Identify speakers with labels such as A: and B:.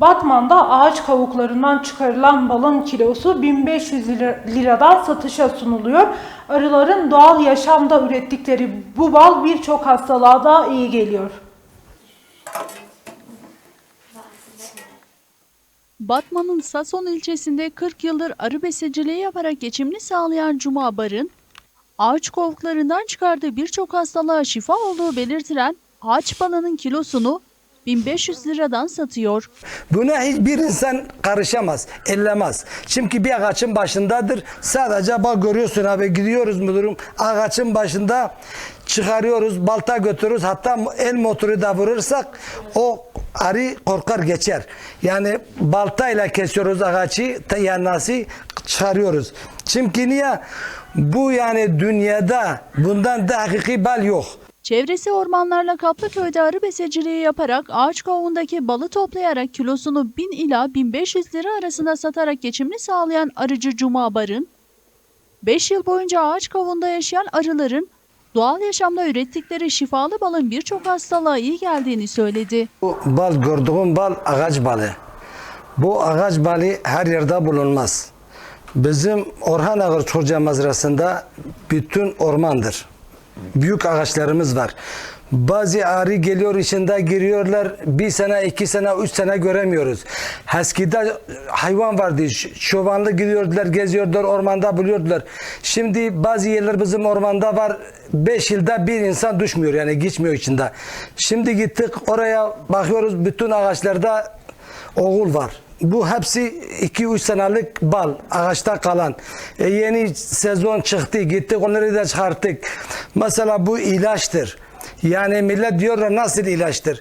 A: Batman'da ağaç kavuklarından çıkarılan balın kilosu 1500 lira- liradan satışa sunuluyor. Arıların doğal yaşamda ürettikleri bu bal birçok hastalığa da iyi geliyor.
B: Batman'ın Sason ilçesinde 40 yıldır arı besiciliği yaparak geçimini sağlayan Cuma Barın, ağaç kovuklarından çıkardığı birçok hastalığa şifa olduğu belirtilen ağaç balının kilosunu 1500 liradan satıyor.
C: Buna hiçbir insan karışamaz, ellemez. Çünkü bir ağaçın başındadır. Sadece bak görüyorsun abi gidiyoruz müdürüm. Ağaçın başında çıkarıyoruz, balta götürürüz. Hatta el motoru da vurursak o arı korkar geçer. Yani baltayla kesiyoruz ağaçı, yanası çıkarıyoruz. Çünkü niye? Bu yani dünyada bundan da hakiki bal yok.
B: Çevresi ormanlarla kaplı köyde arı besiciliği yaparak ağaç kavuğundaki balı toplayarak kilosunu 1000 ila 1500 lira arasında satarak geçimini sağlayan arıcı Cuma Barın, 5 yıl boyunca ağaç kavuğunda yaşayan arıların doğal yaşamda ürettikleri şifalı balın birçok hastalığa iyi geldiğini söyledi.
C: Bu bal gördüğüm bal ağaç balı. Bu ağaç balı her yerde bulunmaz. Bizim Orhan Ağır Çocuğa Mazrası'nda bütün ormandır. Büyük ağaçlarımız var. Bazı arı geliyor içinde giriyorlar. Bir sene, iki sene, üç sene göremiyoruz. Eskide hayvan vardı. Çobanlı gidiyordular, geziyordular, ormanda buluyordular. Şimdi bazı yerler bizim ormanda var. Beş yılda bir insan düşmüyor yani geçmiyor içinde. Şimdi gittik oraya bakıyoruz bütün ağaçlarda oğul var. Bu hepsi 2-3 senelik bal ağaçta kalan. E, yeni sezon çıktı gittik onları da çıkarttık. Mesela bu ilaçtır. Yani millet diyorlar nasıl ilaçtır?